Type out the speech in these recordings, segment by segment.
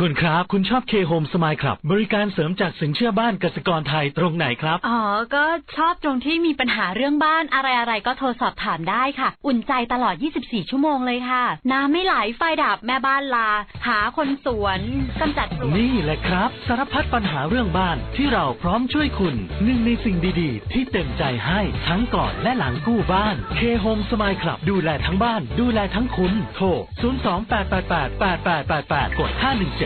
คุณครับ คุณชอบเคโฮมสมายครับ บริการเสริมจากสินเชื่อบ้านกสิกรไทยตรงไหนครับ อ๋อ ก็ชอบตรงที่มีปัญหาเรื่องบ้านอะไรๆก็โทรสอบถามได้ค่ะ อุ่นใจตลอด 24 ชั่วโมงเลยค่ะ น้ำไม่ไหลไฟดับแม่บ้านลา หาคนสวนกำจัดปลวกนี่แหละครับ สารพัดปัญหาเรื่องบ้านที่เราพร้อมช่วยคุณหนึ่งในสิ่งดีๆ ที่เต็มใจให้ทั้งก่อนและหลังกู้บ้านเคโฮมสมายครับดูแลทั้งบ้าน ดูแลทั้งคุณโทร 028888888 กด 517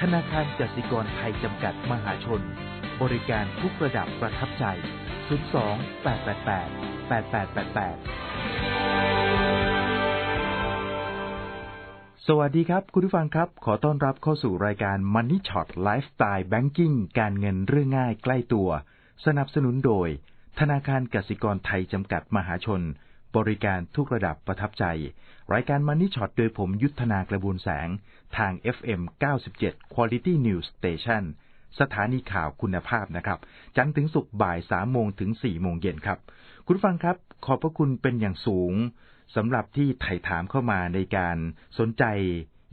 ธนาคารกสิกรไทยจำกัดมหาชน บริการทุกระดับประทับใจ 02 888 8888 สวัสดีครับ คุณผู้ฟังครับ ขอต้อนรับเข้าสู่รายการ Money Shot Lifestyle Banking การเงินเรื่องง่ายใกล้ตัว สนับสนุนโดย ธนาคารกสิกรไทยจำกัดมหาชน บริการทุกระดับประทับใจ รายการ Money Shot โดยผมยุทธนากระบวนแสง ทาง FM 97 Quality News Station สถานีข่าวคุณภาพนะครับ จันทร์ถึงศุกร์บ่าย3โมงถึง4โมงเย็นครับ คุณฟังครับ ขอบพระคุณเป็นอย่างสูงสำหรับที่ไถ่ถามเข้ามาในการสนใจ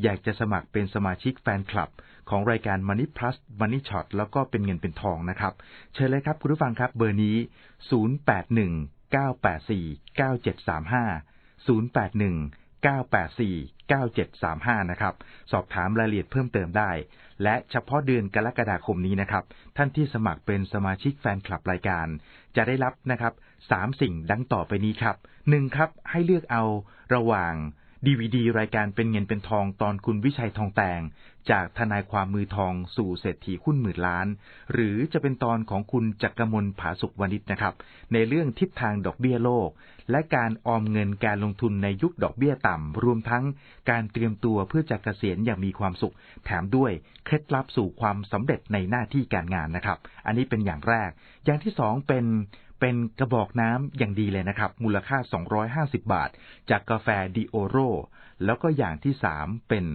อยากจะสมัครเป็นสมาชิกแฟนคลับ ของรายการ Money Plus Money Shot แล้วก็เป็นเงินเป็นทองนะครับ เชิญเลยครับคุณผู้ฟังครับเบอร์นี้ 081 984 9735 081 984 9735 นะครับ สอบถามรายละเอียดเพิ่มเติมได้ และเฉพาะเดือนกรกฎาคมนี้นะครับ ท่านที่สมัครเป็นสมาชิกแฟนคลับรายการ จะได้รับนะครับสามสิ่งดังต่อไปนี้ครับหนึ่งครับ ให้เลือกเอาระหว่าง DVD รายการเป็นเงินเป็นทองตอนคุณวิชัยทองแตง จากทนายความมือทองสู่เศรษฐีหุ้นหมื่นล้าน หรือจะเป็นตอนของคุณจักรมลผาสุขวณิชนะครับ ในเรื่องทิศทางดอกเบี้ยโลก และการออมเงินการลงทุนในยุคดอกเบี้ยต่ำ รวมทั้งการเตรียมตัวเพื่อจะเกษียณอย่างมีความสุข แถมด้วยเคล็ดลับสู่ความสำเร็จในหน้าที่การงานนะครับ อันนี้เป็นอย่างแรก อย่างที่สองเป็น เป็นกระบอกน้ำอย่างดีเลยนะครับ มูลค่า 250 บาท จากกาแฟดิโอโร แล้วก็อย่างที่สามเป็น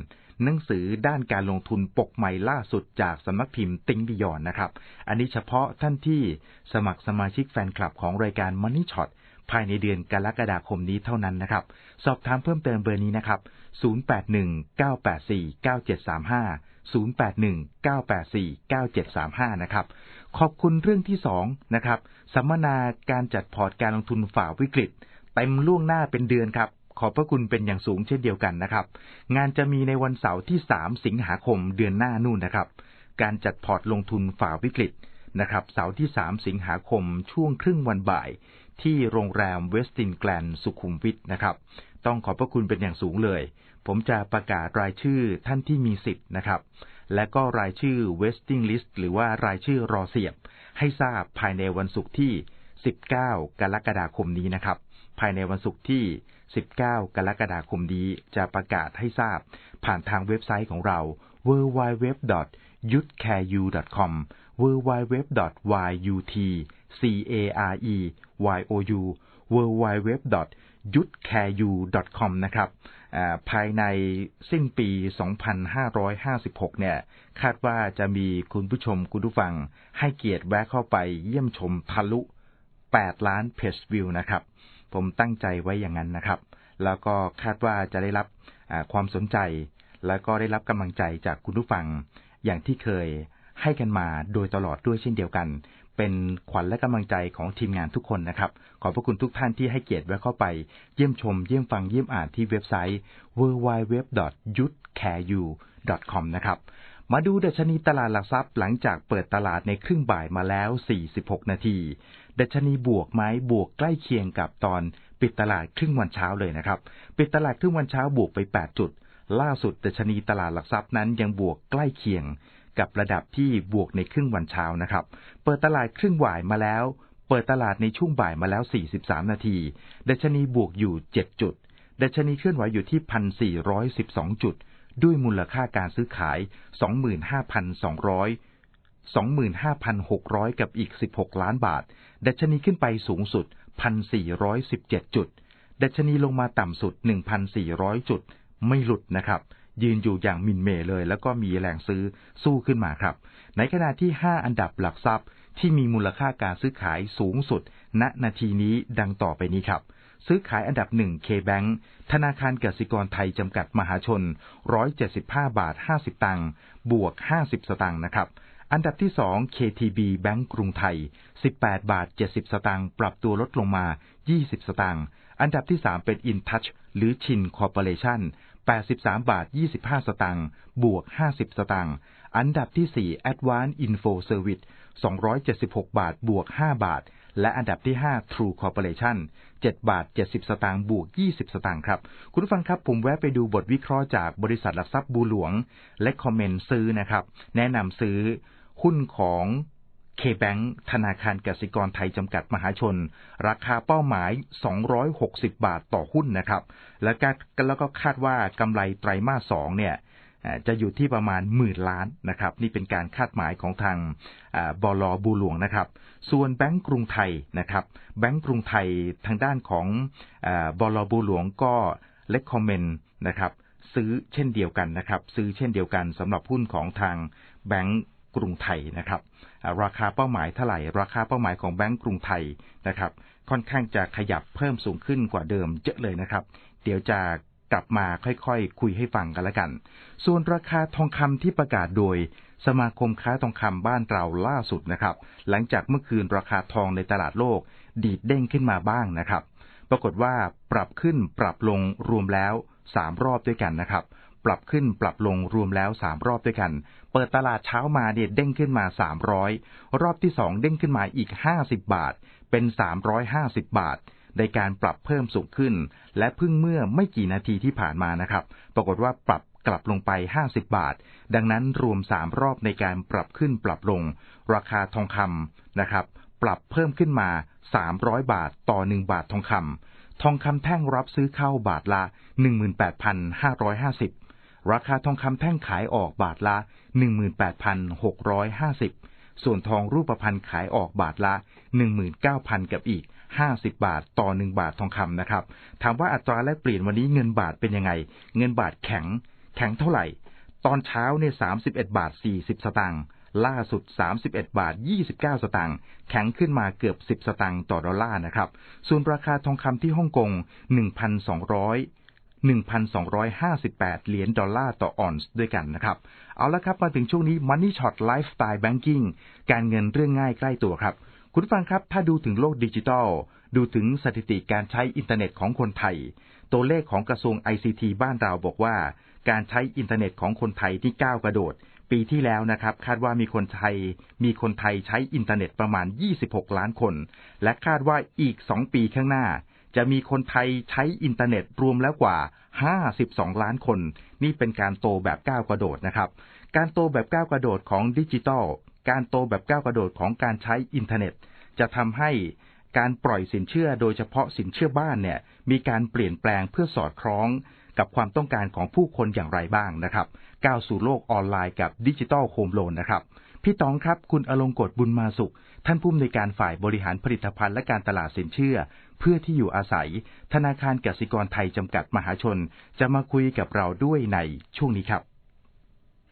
หนังสือด้านการลงทุนปกใหม่ล่าสุดจากสำนักพิมพ์ติ้งบิยอนนะครับ อันนี้เฉพาะท่านที่สมัครสมาชิกแฟนคลับของรายการ Money Shot ภายในเดือนกรกฎาคมนี้เท่านั้นนะครับ สอบถามเพิ่มเติมเบอร์นี้นะครับ 081 984 9735 0819849735 นะครับ ขอบคุณเรื่องที่สองนะครับสัมมนาการจัดพอร์ตการลงทุนฝ่าวิกฤตเต็มล่วงหน้าเป็นเดือนครับ ขอบพระคุณเป็นอย่างสูงเช่นเดียวกันนะครับ งานจะมีในวันเสาร์ที่ 3 สิงหาคมเดือนหน้านู่นนะครับ การจัดพอร์ตลงทุนฝ่าวิกฤตนะครับ เสาร์ที่ 3 สิงหาคมช่วงครึ่งวันบ่าย ที่โรงแรมเวสตินแกลนสุขุมวิทนะครับ ต้องขอบพระคุณเป็นอย่างสูงเลย ผมจะประกาศรายชื่อท่านที่มีสิทธิ์นะครับ และก็รายชื่อ waiting list หรือว่ารายชื่อรอเสียบ ให้ทราบภายในวันศุกร์ที่ 19 กรกฎาคมนี้นะครับ ภายในวันศุกร์ที่ 19 กรกฎาคมนี้จะประกาศให้ทราบ ผ่านทางเว็บไซต์ของเรา w w w y u t c a r e c o m w w w y u t c a r e y o u w w www.yutcareyu.com www.yutcareyu www yutcareyu.com นะครับภายในสิ้นปี 2556 เนี่ย คาดว่าจะมีคุณผู้ชมคุณผู้ฟัง ให้เกียรติแวะเข้าไปเยี่ยมชมทะลุ 8 ล้านเพจวิวนะครับ ผมตั้งใจไว้อย่างนั้นนะครับ แล้วก็คาดว่าจะได้รับความสนใจ แล้วก็ได้รับกำลังใจจากคุณผู้ฟัง อย่างที่เคยให้กันมาโดยตลอดด้วยเช่นเดียวกัน เป็นขวัญและกำลังใจของทีมงานทุกคนนะครับ ขอบพระคุณทุกท่านที่ให้เกียรติแวะเข้าไปเยี่ยมชม เยี่ยมฟังเยี่ยมอ่านที่เว็บไซต์ www.yutcareyu.com นะครับมาดูดัชนีตลาดหลักทรัพย์หลังจากเปิดตลาดในครึ่งบ่ายมาแล้ว 46 นาที ดัชนีบวกไหมบวกใกล้เคียงกับตอนปิดตลาดครึ่งวันเช้าเลยนะครับ ปิดตลาดครึ่งวันเช้าบวกไป 8 จุด ล่าสุดดัชนีตลาดหลักทรัพย์นั้นยังบวกใกล้เคียง กับระดับที่บวกในครึ่งวันเช้านะครับ เปิดตลาดครึ่งบ่ายมาแล้ว เปิดตลาดในช่วงบ่ายมาแล้ว 43 นาทีดัชนีบวกอยู่ 7 จุดดัชนีเคลื่อนไหวอยู่ที่ 1,412 จุด ด้วยมูลค่าการซื้อขาย 25,200 25,600 กับอีก 16 ล้านบาท ดัชนีขึ้นไปสูงสุด 1,417 จุด ดัชนีลงมาต่ำสุด 1,400 จุด ไม่หลุดนะครับ ยืนอยู่อย่างมินเมย์เลย แล้วก็มีแรงซื้อสู้ขึ้นมาครับ ในขณะที่ 5 อันดับหลักทรัพย์ที่มีมูลค่าการซื้อขายสูงสุด ณนาทีนี้ดังต่อไปนี้ครับ ซื้อขายอันดับ 1 K-Bank ธนาคารกสิกรไทยจำกัดมหาชน 175 บาท 50 ตังค์บวก 50 สตางค์นะครับอันดับที่ 2 KTB แบงก์กรุงไทย 18 บาท 70 สตางค์ ปรับตัวลดลงมา 20 สตางค์ อันดับที่ 3 เป็น InTouch หรือชินคอร์ปอเรชั่น 83 บาท 25 สตางค์ บวก 50 สตางค์ อันดับที่ 4 Advanced Info Service 276 บาท บวก 5 บาท และอันดับที่ 5 True Corporation 7 บาท 70 สตางค์ บวก 20 สตางค์ครับ คุณผู้ฟังครับ ผมแวะไปดูบทวิเคราะห์จากบริษัทหลักทรัพย์บูหลวง และคอมเมนต์ซื้อนะครับ แนะนำซื้อหุ้นของ K-Bank ธนาคารกสิกรไทยจำกัดมหาชน ราคาเป้าหมาย 260 บาทต่อหุ้นนะครับ แล้วก็แล้วก็คาดว่ากำไรไตรมาส2เนี่ยจะอยู่ที่ประมาณหมื่นล้านนะครับ นี่เป็นการคาดหมายของทางบลบูหลวงนะครับ ส่วนแบงก์กรุงไทยนะครับ แบงก์กรุงไทยทางด้านของบลบูหลวงก็เลคคอมเมนต์นะครับ ซื้อเช่นเดียวกันนะครับ ซื้อเช่นเดียวกันสำหรับหุ้นของทางแบงก์กรุงไทยนะครับ ราคาเป้าหมายเท่าไหร่ ราคาเป้าหมายของแบงก์กรุงไทยนะครับ ค่อนข้างจะขยับเพิ่มสูงขึ้นกว่าเดิมเยอะเลยนะครับ เดี๋ยวจะกลับมาค่อยๆคคุยให้ฟังกันละกัน ส่วนราคาทองคำที่ประกาศโดย สมาคมค้าทองคำบ้านเราล่าสุดนะครับ หลังจากเมื่อคืนราคาทองในตลาดโลก ดีดเด้งขึ้นมาบ้างนะครับ ปรากฏว่าปรับขึ้นปรับลงรวมแล้ว 3 รอบด้วยกันนะครับ ปรับขึ้นปรับลงรวมแล้ว 3 รอบด้วยกัน เปิดตลาดเช้ามาเนี่ยเด้งขึ้นมา 300 รอบที่ 2 เด้งขึ้นมาอีก 50 บาท เป็น 350 บาท ในการปรับเพิ่มสูงขึ้น และเพิ่งเมื่อไม่กี่นาทีที่ผ่านมานะครับ ปรากฏว่าปรับกลับลงไป 50 บาท ดังนั้นรวม 3 รอบในการปรับขึ้นปรับลง ราคาทองคำนะครับ ปรับเพิ่มขึ้นมา 300 บาทต่อ 1 บาททองคำทองคำแท่งรับซื้อเข้าบาทละ 18,550 ราคาทองคำแท่งขายออกบาทละ 18,650 ส่วนทองรูปพรรณขายออกบาทละ 19,000 กับอีก 50 บาทต่อ 1 บาททองคำนะครับ ถามว่าอัตราแลกเปลี่ยนวันนี้เงินบาทเป็นยังไง เงินบาทแข็ง แข็งเท่าไหร่ ตอนเช้าเนี่ย31 บาท 40 สตางค์ล่าสุด 31 บาท 29 สตางค์ แข็งขึ้นมาเกือบ 10 สตางค์ต่อดอลลาร์นะครับ ส่วนราคาทองคำที่ฮ่องกง 1,200 1,258 เหรียญดอลลาร์ต่อออนซ์ด้วยกันนะครับ เอาละครับมาถึงช่วงนี้ Money Shot Lifestyle Banking การเงินเรื่องง่ายใกล้ตัวครับ คุณฟังครับ ถ้าดูถึงโลกดิจิทัล ดูถึงสถิติการใช้อินเทอร์เน็ตของคนไทย ตัวเลขของกระทรวง ICT บ้านเราบอกว่า การใช้อินเทอร์เน็ตของคนไทยที่ก้าวกระโดด ปีที่แล้วนะครับ คาดว่ามีคนไทย มีคนไทยใช้อินเทอร์เน็ตประมาณ 26 ล้านคน และคาดว่าอีก 2 ปีข้างหน้า จะมีคนไทยใช้อินเทอร์เน็ตรวมแล้วกว่า 52 ล้านคน นี่เป็นการโตแบบก้าวกระโดดนะครับ การโตแบบก้าวกระโดดของดิจิทัล การโตแบบก้าวกระโดดของการใช้อินเทอร์เน็ต จะทำให้การปล่อยสินเชื่อโดยเฉพาะสินเชื่อบ้านเนี่ยมีการเปลี่ยนแปลงเพื่อสอดคล้องกับความต้องการของผู้คนอย่างไรบ้างนะครับ ก้าวสู่โลกออนไลน์กับดิจิทัลโฮมโลนนะครับ พี่ตองครับ คุณอลงกฎบุญมาสุข ท่านผู้อำนวยการฝ่ายบริหารผลิตภัณฑ์และการตลาดสินเชื่อ เพื่อที่อยู่อาศัย ธนาคารกสิกรไทยจำกัดมหาชน จะมาคุยกับเราด้วยในช่วงนี้ครับ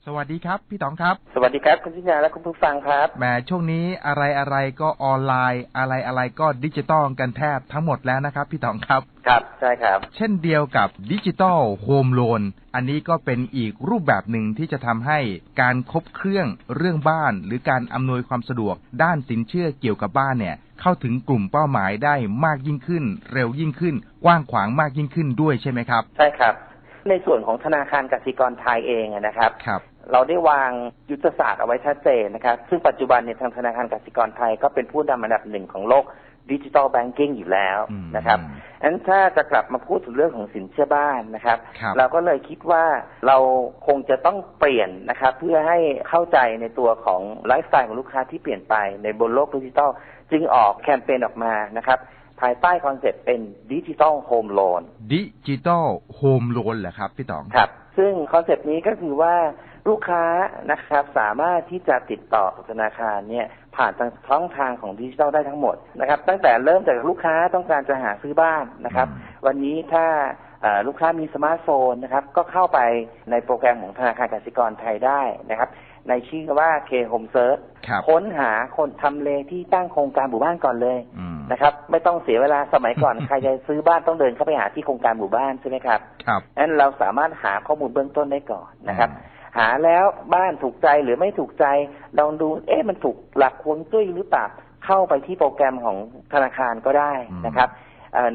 สวัสดีครับ พี่ตองครับ สวัสดีครับคุณพิญญาและคุณผู้ฟังครับแหมช่วงนี้อะไรอะไรก็ออนไลน์ อะไรอะไรก็ดิจิตอลกันแทบทั้งหมดแล้วนะครับ พี่ตองครับครับใช่ครับ เช่นเดียวกับดิจิตอลโฮมโลนอันนี้ก็เป็นอีกรูปแบบหนึ่งที่จะทำให้การครบเครื่องเรื่องบ้าน หรือการอำนวยความสะดวก ด้านสินเชื่อเกี่ยวกับบ้านเนี่ยเข้าถึงกลุ่มเป้าหมายได้มากยิ่งขึ้น เร็วยิ่งขึ้น กว้างขวางมากยิ่งขึ้นด้วยใช่ไหมครับ ใช่ครับในส่วนของธนาคารกสิกรไทยเองอะนะครับครับ เราได้วางยุทธศาสตร์เอาไว้ชัดเจนนะครับ ซึ่งปัจจุบันเนี่ยทางธนาคารกสิกรไทยก็เป็นผู้นำอันดับหนึ่งของโลกดิจิ t a ลแบงกิ้งอยู่แล้วอืมนะครับอันถ้าจะกลับมาพูดถึงเรื่องของสินเชื่อบ้านนะครับครับ เราก็เลยคิดว่าเราคงจะต้องเปลี่ยนนะครับ เพื่อให้เข้าใจในตัวของไลฟ์สไตล์ของลูกค้าที่เปลี่ยนไปในบนโลกดิจิทัลจึงออกแคมเปญออกมานะครับ ภายใต้คอนเซ็ปต์เป็นดิจิ t a ลโฮมโลนดิจิตอลโฮมโลนเหรอครับพี่ต๋องครับ ซึ่งคอนเซปต์นี้ก็คือว่า ลูกค้านะครับสามารถที่จะติดต่อกับธนาคารเนี่ยผ่านทางช่องทางของดิจิทัลได้ทั้งหมดนะครับ ตั้งแต่เริ่มจากลูกค้าต้องการจะหาซื้อบ้านนะครับอืมวันนี้ถ้าเอ่อลูกค้ามีสมาร์ทโฟนนะครับก็เข้าไปในโปรแกรมของธนาคารกสิกรไทยได้นะครับ ในชื่อว่า K Home Search ครับค้นหาคนทำเลที่ตั้งโครงการหมู่บ้านก่อนเลยอืมนะครับ ไม่ต้องเสียเวลาสมัยก่อนใครจะซื้อบ้านต้องเดินเข้าไปหาที่โครงการหมู่บ้านใช่ไหมครับครับนั้นเราสามารถหาข้อมูลเบื้องต้นได้ก่อนนะครับ หาแล้วบ้านถูกใจหรือไม่ถูกใจ ลองดูเอ๊ะมันถูกหลักควงจุ้ยหรือเปล่าเข้าไปที่โปรแกรมของธนาคารก็ได้นะครับ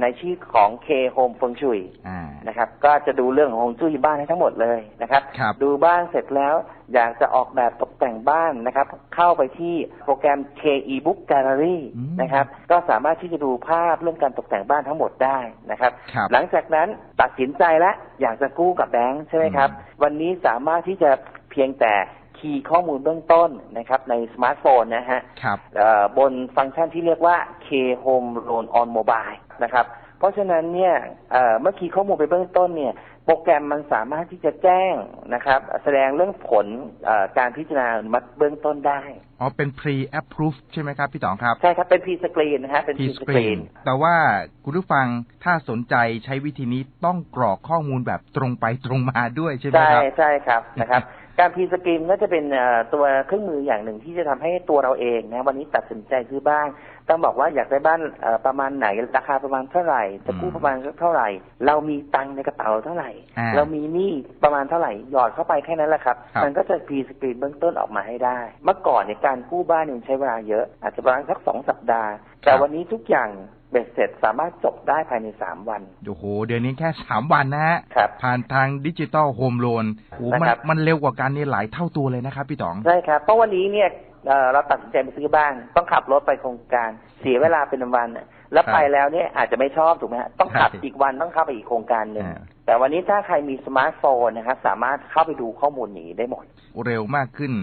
ในชื่อของ K Home ฟงชุยอ่า นะครับ ก็จะดูเรื่องของฮวงจุ้ยบ้านให้ทั้งหมดเลยนะครับ ครับดูบ้านเสร็จแล้วอยากจะออกแบบตกแต่งบ้านนะครับ เข้าไปที่โปรแกรม K eBook Gallery อืมนะครับ ก็สามารถที่จะดูภาพเรื่องการตกแต่งบ้านทั้งหมดได้นะครับ ครับหลังจากนั้นตัดสินใจแล้วอยากจะกู้กับแบงค์ใช่ไหมครับ วันนี้สามารถที่จะเพียงแต่ คีย์ข้อมูลเบื้องต้นนะครับในสมาร์ทโฟนนะฮะครับเอ่อบนฟังก์ชันที่เรียกว่า K Home Loan on Mobile นะครับเพราะฉะนั้นเนี่ยเอ่อเมื่อคีย์ข้อมูลไปเบื้องต้นเนี่ยโปรแกรมมันสามารถที่จะแจ้งนะครับ แสดงเรื่องผลเอ่อการพิจารณาอนุมัติเบื้องต้นได้ อ๋อ เป็น pre approve ใช่ไหมครับ พี่ต๋องครับ ใช่ครับ เป็นพีสกรีนนะฮะเป็นที่พีสสกกรีรีนนแต่ว่าคุณผู้ฟังถ้าสนใจใช้วิธีนี้ต้องกรอกข้อมูลแบบตรงไปตรงมาด้วยใช่ไหมใช่ครับใช่ครับนะครับ การพีสกรีนก็จะเป็นเอ่อตัวเครื่องมืออย่างหนึ่งที่จะทำให้ตัวเราเองนะวันนี้ตัดสินใจซื้อบ้านต้องบอกว่าอยากได้บ้านเอ่อประมาณไหนราคาประมาณเท่าไหร่ จะกู้อืมประมาณเท่าไหร่ เรามีตังค์ในกระเป๋าเท่าไหร่อ่าเรามีหนี้ประมาณเท่าไหร่หยอดเข้าไปแค่นั้นแหละครับครับ มันก็จะพีสกรีนเบื้องต้นออกมาให้ได้ เมื่อก่อนในยการกู้บ้านเนี่ยใช้เวลาเยอะอาจจะประมาณสักสองสัปดาห์ แต่วันนี้ทุกอย่าง เบ็ดเสร็จสามารถจบได้ภายในสามวัน โอ้โห เดือนนี้แค่สามวันนะฮะครับผ่านทางดิจิตอลโฮมโลนโอ้โหมันนะครับมันเร็วกว่ากันนี่หลายเท่าตัวเลยนะครับพี่ต๋อง ใช่ครับ เพราะวันนี้เนี่ยเอ่อเราตัดสินใจไปซื้อบ้าน ต้องขับรถไปโครงการเสียเวลาเป็นวันน่ะ แล้วครับไปแล้วเนี่ยอาจจะไม่ชอบถูกไหมฮะต้องขับใช่อีกวันต้องเข้าไปอีกโครงการหนึ่งอ่าแต่วันนี้ถ้าใครมีสมาร์ทโฟนนะครับสามารถเข้าไปดูข้อมูลนี้ได้หมด เร็วมากขึ้น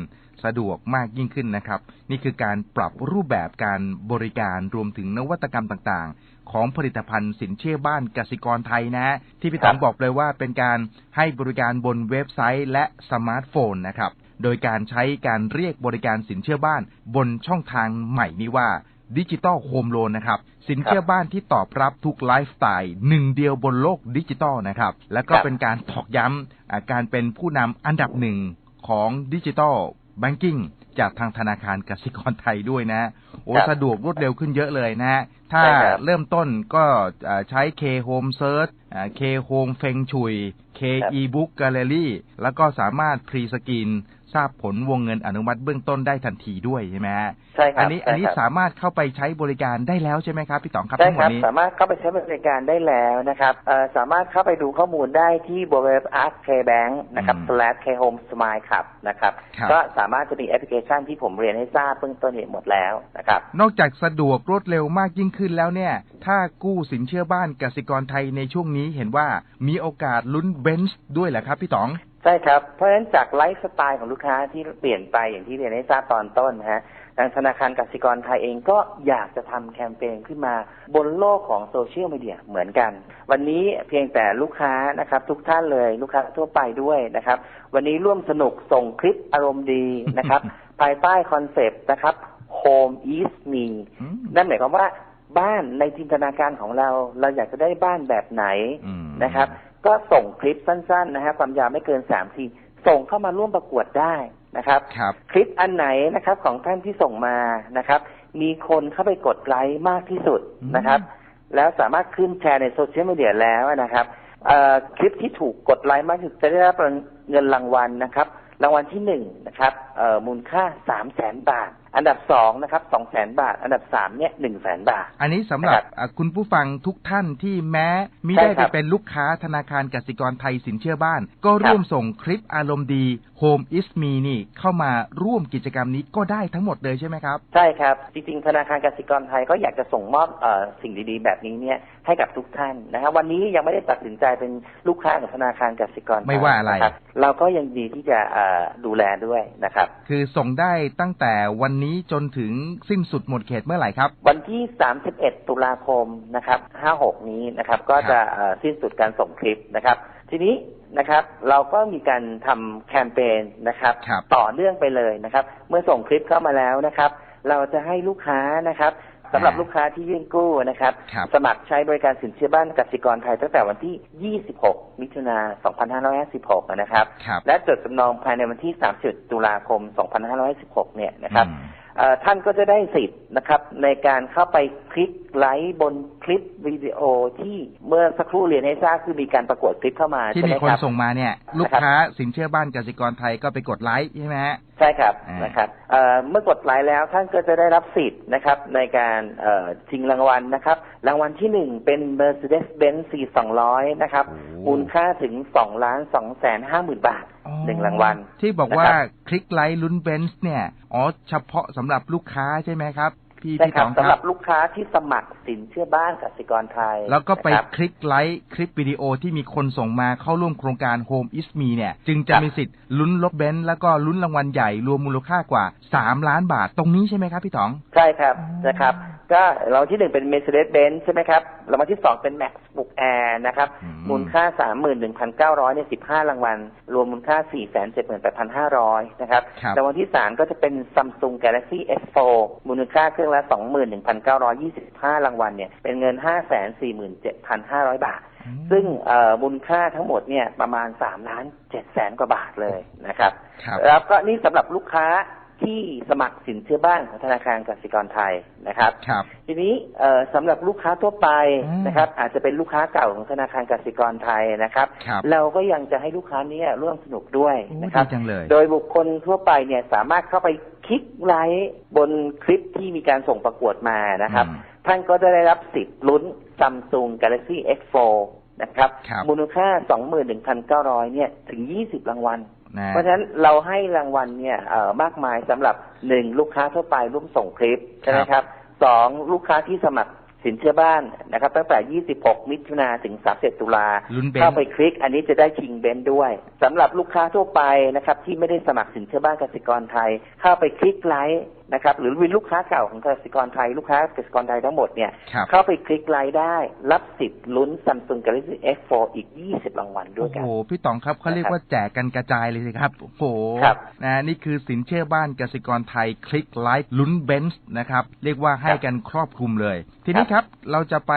สะดวกมากยิ่งขึ้นนะครับ นี่คือการปรับรูปแบบการบริการรวมถึงนวัตกรรมต่างๆ ของผลิตภัณฑ์สินเชื่อบ้านกสิกรไทยนะฮะที่พี่ต๋องครับบอกเลยว่าเป็นการให้บริการบนเว็บไซต์และสมาร์ทโฟนนะครับโดยการใช้การเรียกบริการสินเชื่อบ้านบนช่องทางใหม่นี้ว่า ดิจิตอลโฮมโลนนะครับ สินเชื่อบ้านที่ตอบรับทุกไลฟ์สไตล์หนึ่งเดียวบนโลกดิจิตอลนะครับ แล้วก็ครับเป็นการตอกย้ำอ่าการเป็นผู้นำอันดับหนึ่งของดิจิตอลแบงกิ้งจากทางธนาคารกสิกรไทยด้วยนะ โอ้ครับสะดวกรวดเร็วขึ้นเยอะเลยนะ ถ้าใช่ครับเริ่มต้นก็อ่าใช้ K Home Search อ่า K Home Feng Shui K ครับ eBook Gallery แล้วก็สามารถพรีสกรีนทราบผลวงเงินอนุมัติเบื้องต้นได้ทันทีด้วยใช่ไหมฮะใช่ครับอันี้อันนี้ใช่ครับสามารถเข้าไปใช้บริการได้แล้วใช่ไหมครับพี่ต๋องครับใช่ทั้งหมคดรับนี้สามารถเข้าไปใช้บริการได้แล้วนะครับเอ่อสามารถเข้าไปดูข้อมูลได้ที่บริเว็บ Ask Kbank นะครับอืม slash K Home Smile ครับนะครับครับ ก็สามารถจะมีแอปพลิเคชันที่ผมเรียนให้ทราบเบื้องต้นเนี่ยหมดแล้วนะครับ นอกจากสะดวกรวดเร็วมากยิ่งขึ้นแล้วเนี่ย ถ้ากู้สินเชื่อบ้านกสิกรไทยในช่วงนี้เห็นว่ามีโอกาสลุ้นเบนซ์ด้วยแหละครับพี่ต๋อง ใช่ครับ เพราะฉะนั้นจากไลฟ์สไตล์ของลูกค้าที่เปลี่ยนไปอย่างที่เรียนให้ทราบตอนต้นนะฮะทางธนาคารกสิกรไทยเองก็อยากจะทำแคมเปญขึ้นมาบนโลกของโซเชียลมีเดียเหมือนกัน วันนี้เพียงแต่ลูกค้านะครับ ทุกท่านเลยลูกค้าทั่วไปด้วยนะครับ วันนี้ร่วมสนุกส่งคลิปอารมณ์ดีนะครับ ภายใต้คอนเซปต์นะครับ Home is me อืมนั่นหมายความว่า บ้านในจินตนาการของเรา เราอยากจะได้บ้านแบบไหนอืมนะครับ ก็ส่งคลิปสั้น ๆ นะฮะความยาวไม่เกินสามทีส่งเข้ามาร่วมประกวดได้นะครับครับคลิปอันไหนนะครับของท่านที่ส่งมานะครับ มีคนเข้าไปกดไลค์มากที่สุดนะครับ แล้วสามารถขึ้นแชร์ในโซเชียลมีเดียแล้วนะครับเอ่อคลิปที่ถูกกดไลค์มากที่สุดจะได้รับเงินรางวัลนะครับ รางวัลที่หนึ่งนะครับเอ่อมูลค่าสามแสนบาท อันดับสองนะครับสองแสนบาท อันดับสามเนี่ยหนึ่งแสนบาท อันนี้สำหรับนะครับอะคุณผู้ฟังทุกท่านที่แม้มิใช่ได้ครัไปบเป็นลูกค้าธนาคารกสิกรไทยสินเชื่อบ้าน ก็ร่วมส่งคลิปอารมณ์ดี Home is me นี่เข้ามาร่วมกิจกรรมนี้ก็ได้ทั้งหมดเลยใช่ไหมครับ ใช่ครับ จริงๆ ธนาคารกสิกรไทยก็อยากจะส่งมอบเออสิ่งดีๆ แบบนี้เนี่ย ให้กับทุกท่านนะครับวันนี้ยังไม่ได้ตัดสินใจเป็นลูกค้าของธนาคารกสิกรไม่ว่าอะไรนคบเราก็ยังดีที่จะเอ่อดูแลด้วยนะครับ คือส่งได้ตั้งแต่วันนี้จนถึงสิ้นสุดหมดเขตเมื่อไหร่ครับ วันที่ 31 ตุลาคมนะครับ 56 นี้นะครับ ก็จะเอ่อสิ้นสุดการส่งคลิปนะครับ ทีนี้นะครับ เราก็มีการทำแคมเปญนะครับครับต่อเนื่องไปเลยนะครับ เมื่อส่งคลิปเข้ามาแล้วนะครับ เราจะให้ลูกค้านะครับ สำหรับลูกค้าที่ยื่นกู้นะครับ ครับสมัครใช้บริการสินเชื่อบ้านกสิกรไทยตั้งแต่วันที่ 26 มิถุนา2556นะครับ ครับและจดจำนองภายในวันที่ 30 ตุลาคม 2516เนี่ยนะครับอืม เอ่อท่านก็จะได้สิทธิ์นะครับในการเข้าไปค ลิกไลค์บนคลิปวิดีโอที่เมื่อสักครู่เรียนให้ทราบคือมีการประกวดคลิปเข้ามาที่ใช่ไหมีมคนครับส่งมาเนี่ย ลูกค้าสินเชื่อบ้านกสิกรไทยก็ไปกดไลค์ใช่ไหมฮะใช่ครับอ่านนะครับเอ่อเมื่อกดไลค์แล้วท่านก็จะได้รับสิทธิ์นะครับในการเอ่อชิงรางวัลนะครับ รางวัลที่หนึ่งเป็น Mercedes-Benz C200 นะครับโอ้มูลค่าถึง2ล้าน2แสนห้าหมื่นบาทอ๋อหนึ่งรางวัลที่บอกว่านะครับคลิกไลค์ลุ้นเบนซ์เนี่ยอ๋อเฉพาะสำหรับลูกค้าใช่ไหมครับ พี่ใช่พี่คตรับองคสำหรัรับบลูกค้าที่สมัครสินเชื่อบ้านกสิกรไทย แล้วก็ไปนะครับคลิกไลค์คลิปวิดีโอที่มีคนส่งมาเข้าร่วมโครงการ Home is Me เนี่ย จึงจะครับมีสิทธิ์ลุ้นรถเบนซ์แล้วก็ลุ้นรางวัลใหญ่รวมมูลค่ากว่า 3 ล้านบาทตรงนี้ใช่ไหมครับพี่ต๋อง ใช่ครับนะครับ ก็รางวัลที่หนึ่งเป็น Mercedes-Benz ใช่ไหมครับรางวัลที่สองเป็น MacBook Air นะครับ อืม มูลค่า31,900เนี่ย15รางวัล รวมมูลค่า478,500นะครับ ครับ รางวัลที่สามก็จะเป็น Samsung Galaxy S4 มูลค่าเครื่องละ21,925รางวัลเนี่ย เป็นเงิน547,500บาท ซึ่งเอ่อมูลค่าทั้งหมดเนี่ยประมาณ3ล้าน7แสนกว่าบาทเลยนะครับ ครับ แล้วก็นี่สำหรับลูกค้า ที่สมัครสินเชื่อบ้านของธนาคารกสิกรไทยนะครับ ครับ ทีนี้เอ่อสำหรับลูกค้าทั่วไปอืมนะครับ อาจจะเป็นลูกค้าเก่าของธนาคารกสิกรไทยนะครับครับเราก็ยังจะให้ลูกค้าเนี้ร่วมสนุกด้วยโอ้นะครับดีจังเลยโดยบุคคลทั่วไปเนี่ยสามารถเข้าไปคลิกไลค์บนคลิปที่มีการส่งประกวดมานะครับอืมท่านก็จะได้รับสิทธิ์ลุ้น Samsung Galaxy S4 นะครับครับมูลค่า 21,900 เนี่ย ถึง 20 รางวัล นะเพราะฉะนั้นเราให้รางวัลเนี่ยเอ่อมากมายสำหรับหนึ่งลูกค้าทั่วไปร่วมส่งคลิปใช่ไหมครับสองลูกค้าที่สมัครสินเชื่อบ้านนะครับ ตั้งแต่ 26 มิถุนาถึง30ตุลาลุ้นเบนเข้าซ์ไปคลิก อันนี้จะได้ชิงเบนซ์ด้วยสำหรับลูกค้าทั่วไปนะครับ ที่ไม่ได้สมัครสินเชื่อบ้านกสิกรไทย เข้าไปคลิกไลค์ นะครับหรือเป็นลูกค้าเก่าของกสิกรไทยลูกค้ากสิกรไทยทั้งหมดเนี่ยครับเข้าไปคลิกไลค์ได้ รับสิทธิ์ลุ้น Samsung Galaxy S4 อีก 20 รางวัลด้วโอ้ยโหกันพี่ต๋องครับเขาเรียกว่าแจกกันกระจายเลยสิครับ โอ้โหครับนะนี่คือสินเชื่อบ้านกสิกรไทยคลิกไลฟ์ลุ้นเบนซ์นะครับ เรียกว่าให้กันครอบคลุมเลย ทีนี้ครับเราจะไป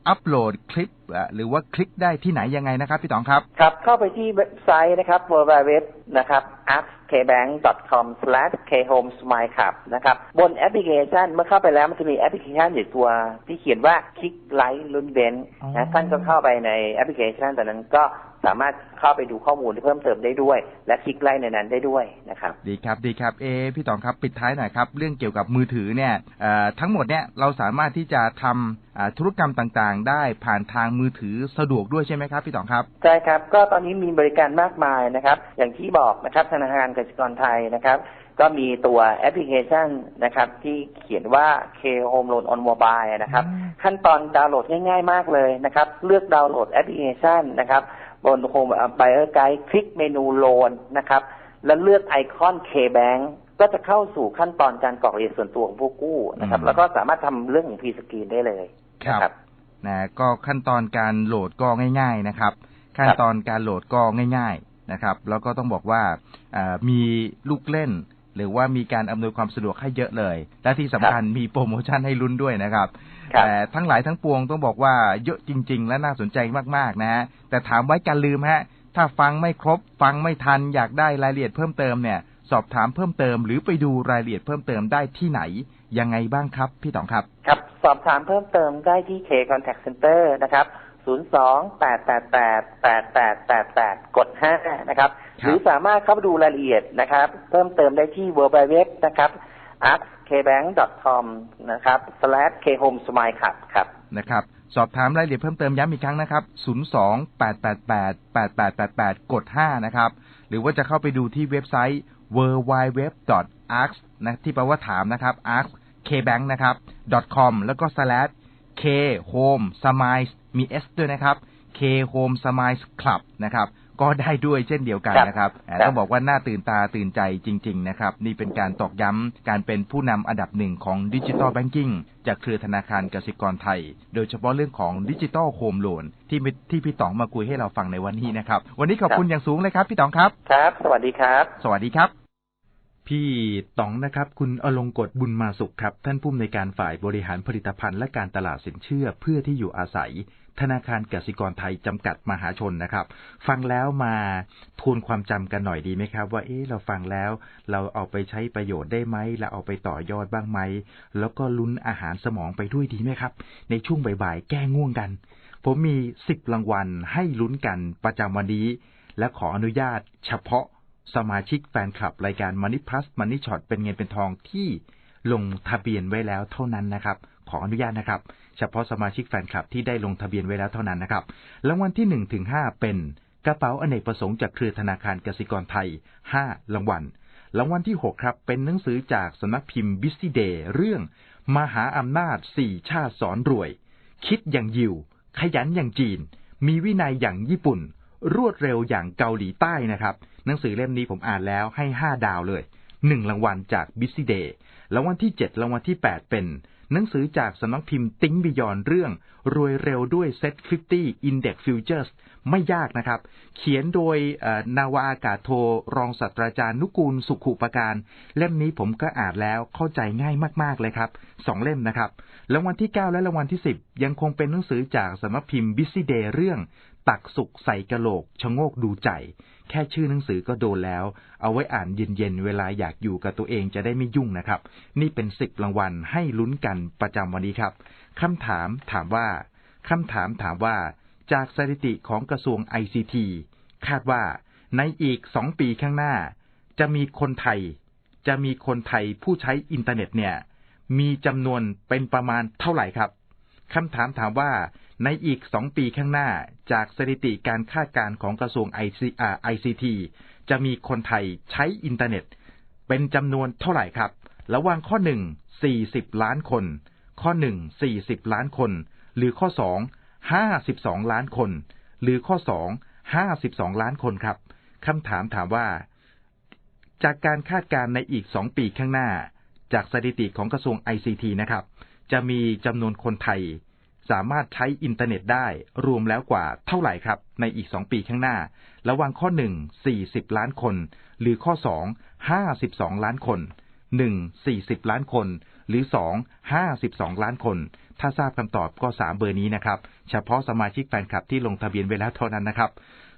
เอ่ออัปโหลดคลิปเอ่อหรือว่าคลิกได้ที่ไหนยังไงนะครับพี่ต๋องครับครับ เข้าไปที่เว็บไซต์นะครับ www นะครับ askbank.com/khomesmile นะครับ บนแอปพลิเคชันเมื่อเข้าไปแล้วมันจะมีแอปพลิเคชันอยู่ตัวที่เขียนว่าคลิกไลค์ลุ้นเบนอ๋อนะท่านก็เข้าไปในแอปพลิเคชันแต่นั้นก็ สามารถเข้าไปดูข้อมูลที่เพิ่มเติมได้ด้วย และคลิกไลค์ในนั้นได้ด้วยนะครับดีครับดีครับเอะพี่ต๋องครับปิดท้ายหน่อยครับเรื่องเกี่ยวกับมือถือเนี่ยเอ่อทั้งหมดเนี่ยเราสามารถที่จะทำอ่าธุรกรรมต่างๆ ได้ผ่านทางมือถือสะดวกด้วยใช่ไหมครับพี่ต๋องครับใช่ครับก็ตอนนี้มีบริการมากมายนะครับ อย่างที่บอกนะครับธนาคารกสิกรไทยนะครับก็มีตัวแอปพลิเคชันนะครับ ที่เขียนว่า K Home Loan on Mobile นะครับอืมขั้นตอนดาวน์โหลดง่ายๆมากเลยนะครับ เลือกดาวน์โหลดแอปพลิเคชันนะครับ บน Home Buyer Guide คลิกเมนูโลนนะครับ แล้วเลือกไอคอน K Bank ก็จะเข้าสู่ขั้นตอนการกรอกรายละเอียดส่วนตัวของผู้กู้นะครับ แล้วก็สามารถทำเรื่องของพีสกรีนได้เลยนะนะก็ขั้นตอนการโหลดก็ง่าย ๆนะครับ ขั้นตอนการโหลดก็ง่าย ๆนะครับ แล้วก็ต้องบอกว่ามีลูกเล่น หรือว่ามีการอำนวยความสะดวกให้เยอะเลย และที่สำคัญมีโปรโมชั่นให้ลุ้นด้วยนะครับครับแต่ทั้งหลายทั้งปวงต้องบอกว่าเยอะจริง ๆ และน่าสนใจมากๆนะฮะ แต่ถามไว้กันลืมฮะ ถ้าฟังไม่ครบ ฟังไม่ทันอยากได้รายละเอียดเพิ่มเติมเนี่ย สอบถามเพิ่มเติม หรือไปดูรายละเอียดเพิ่มเติมได้ที่ไหนยังไงบ้างครับ พี่ต๋องครับ ครับ สอบถามเพิ่มเติมได้ที่ K Contact Center นะครับ 02-888-8888 กด 5 นะครับครับ หรือสามารถเข้าไปดูรายละเอียดนะครับ เพิ่มเติมได้ที่ www นะครับ askbank.com นะครับ slash khomesmile ครับครับนะครับสอบถามรายละเอียดเพิ่มเติมย้ำอีกครั้งนะครับ 02-888-8888 กด 5 นะครับ หรือว่าจะเข้าไปดูที่เว็บไซต์ www.ask นะที่แปลว่าถามนะครับ ask kbank นะครับ .com แล้วก็ slash K Home Smiles มี S ด้วยนะครับ K Home Smiles Club นะครับ ก็ได้ด้วยเช่นเดียวกันครับนะครับอ่าครับต้องบอกว่าน่าตื่นตาตื่นใจจริง ๆ นะครับ นี่เป็นการตอกย้ำการเป็นผู้นำอันดับหนึ่งของดิจิ t a ลแบงกิ้งจากเครือธนาคารกสิกรไทย โดยเฉพาะเรื่องของดิจิ t a ลโฮมโลนที่มิที่พี่ต๋องมาคุยให้เราฟังในวันนี้นะครับ วันนี้ขอบคุณอย่างสูงเลยครับ พี่ต๋องครับครับ สวัสดีครับ สวัสดีครับ พี่ต๋องนะครับ คุณอลงกฎบุญมาสุขครับ ท่านผู้อำนวยการฝ่ายบริหารผลิตภัณฑ์และการตลาดสินเชื่อเพื่อที่อยู่อาศัย ธนาคารกสิกรไทยจำกัดมหาชนนะครับ ฟังแล้วมาทวนความจำกันหน่อยดีไหมครับ ว่าเอ๊ะเราฟังแล้วเราเอาไปใช้ประโยชน์ได้ไหมเราเอาไปต่อยอดบ้างไหม แล้วก็ลุ้นอาหารสมองไปด้วยดีไหมครับ ในช่วงบ่ายๆแก้ง่วงกัน ผมมีสิบรางวัลให้ลุ้นกันประจำวันนี้ และขออนุญาตเฉพาะสมาชิกแฟนคลับรายการ Money Plus Money Shot เป็นเงินเป็นทองที่ลงทะเบียนไว้แล้วเท่านั้นนะครับ ขออนุญาตนะครับ เฉพาะสมาชิกแฟนคลับที่ได้ลงทะเบียนไว้แล้วเท่านั้นนะครับรางวัลที่1นถึงหเป็นกระเป๋าอเนกประสงค์จากเครือธนาคารกสิกรไทย 5 รางวัล รางวัลที่ 6 ครับ เป็นหนังสือจากสำนักพิมพ์บิส y เดย์เรื่อง มหาอำนาจสี่ชาติสอนรวย คิดอย่างยิว ขยันอย่างจีน มีวินัยอย่างญี่ปุ่น รวดเร็วอย่างเกาหลีใต้นะครับ หนังสือเล่มนี้ผมอ่านแล้วให้ 5 ดาวเลย 1 รางวัลจากบิส y เดย์รางวัลที่ 7 รางวัลที่ 8 เป็น หนังสือจากสำนักพิมพ์ติ้งบิยอนเรื่อง รวยเร็วด้วย Set 50 Index Futures ไม่ยากนะครับ เขียนโดยนาวาอากาศโทรองศาสตราจารย์นุกูลสุขุปการ เล่มนี้ผมก็อ่านแล้วเข้าใจง่ายมากๆเลยครับสองเล่มนะครับรางวัลที่ 9 และรางวัลที่ 10 ยังคงเป็นหนังสือจากสำนักพิมพ์บิส y เดย์เรื่องตักสุกใส่กะโหลกชะโงกดูใจ แค่ชื่อหนังสือก็โดนแล้ว เอาไว้อ่านเย็นๆ เวลาอยากอยู่กับตัวเองจะได้ไม่ยุ่งนะครับ นี่เป็นสิบรางวัลให้ลุ้นกันประจำวันนี้ครับคำถามถามว่าคำถามถามว่า จากสถิติของกระทรวง ICT คาดว่าในอีกสองปีข้างหน้า จะมีคนไทย จะมีคนไทยผู้ใช้อินเทอร์เน็ตเนี่ย มีจำนวนเป็นประมาณเท่าไหร่ครับคำถามถามว่าในอีกสองปีข้างหน้า จากสถิติการคาดการณ์ของกระทรวง IC อ่า ICT จะมีคนไทยใช้อินเทอร์เน็ต เป็นจำนวนเท่าไหร่ครับ ระหว่างข้อ1 40ล้านคน ข้อ1 40ล้านคน หรือข้อ2 52 ล้านคน หรือข้อ 2 52 ล้านคนครับคำถามถามว่า จากการคาดการณ์ในอีก 2 ปีข้างหน้า จากสถิติของกระทรวง ICT นะครับ จะมีจำนวนคนไทย สามารถใช้อินเทอร์เน็ตได้รวมแล้วกว่าเท่าไหร่ครับ ในอีก 2 ปีข้างหน้า ระหว่างข้อ 1 40 ล้านคน หรือข้อ 2 52 ล้านคน1 40ล้านคน หรือ2 52ล้านคน ถ้าทราบคำตอบก็3เบอร์นี้นะครับ เฉพาะสมาชิกแฟนคลับที่ลงทะเบียนไว้แล้วเท่านั้นนะครับ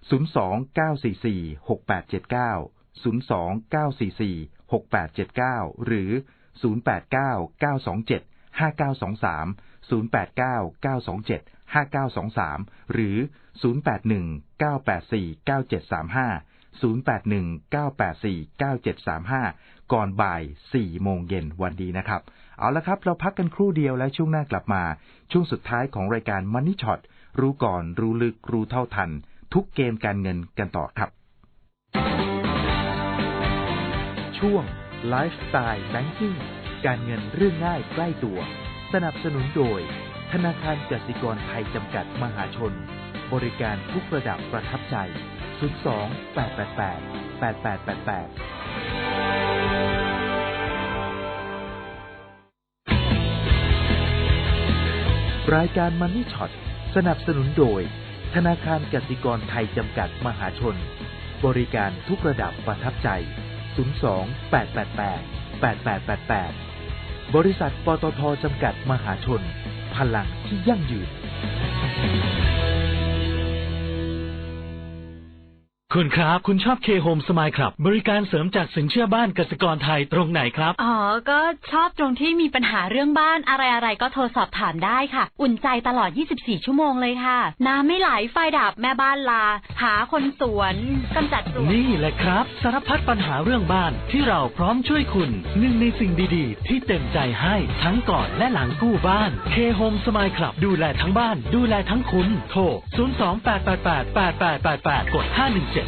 02 944 6879 02 944 6879 หรือ 089 927 5923 089 927 5923 หรือ 0819849735 081 984 9735 ก่อนบ่าย 4 โมงเย็นวันดีนะครับ เอาละครับ เราพักกันครู่เดียวและช่วงหน้ากลับมา ช่วงสุดท้ายของรายการ Money Shot รู้ก่อนรู้ลึกรู้เท่าทัน ทุกเกมการเงินกันต่อครับ ช่วงไลฟ์สไตล์แบงกิ้งการเงินเรื่องง่ายใกล้ตัว สนับสนุนโดย ธนาคารกสิกรไทยจำกัดมหาชน บริการทุกระดับประทับใจ 02 888 8888รายการ Money Shot สนับสนุนโดย ธนาคารกสิกรไทยจำกัดมหาชน บริการทุกระดับประทับใจ 02 888 8888 บริษัทปตทจำกัดมหาชน พลังที่ยั่งยืน คุณครับ คุณชอบเคโฮมสมายครับ บริการเสริมจากสินเชื่อบ้านกสิกรไทยตรงไหนครับ อ๋อ ก็ชอบตรงที่มีปัญหาเรื่องบ้านอะไรๆ ก็โทรสอบถามได้ค่ะ อุ่นใจตลอด 24 ชั่วโมงเลยค่ะ น้ำไม่ไหลไฟดับแม่บ้านลา หาคนสวนกำจัดสวน นี่แหละครับ สารพัดปัญหาเรื่องบ้านที่เราพร้อมช่วยคุณหนึ่งในสิ่งดีๆ ที่เต็มใจให้ทั้งก่อนและหลังกู้บ้านเคโฮมสมายครับดูแลทั้งบ้าน ดูแลทั้งคุณโทร 028888888 กด 517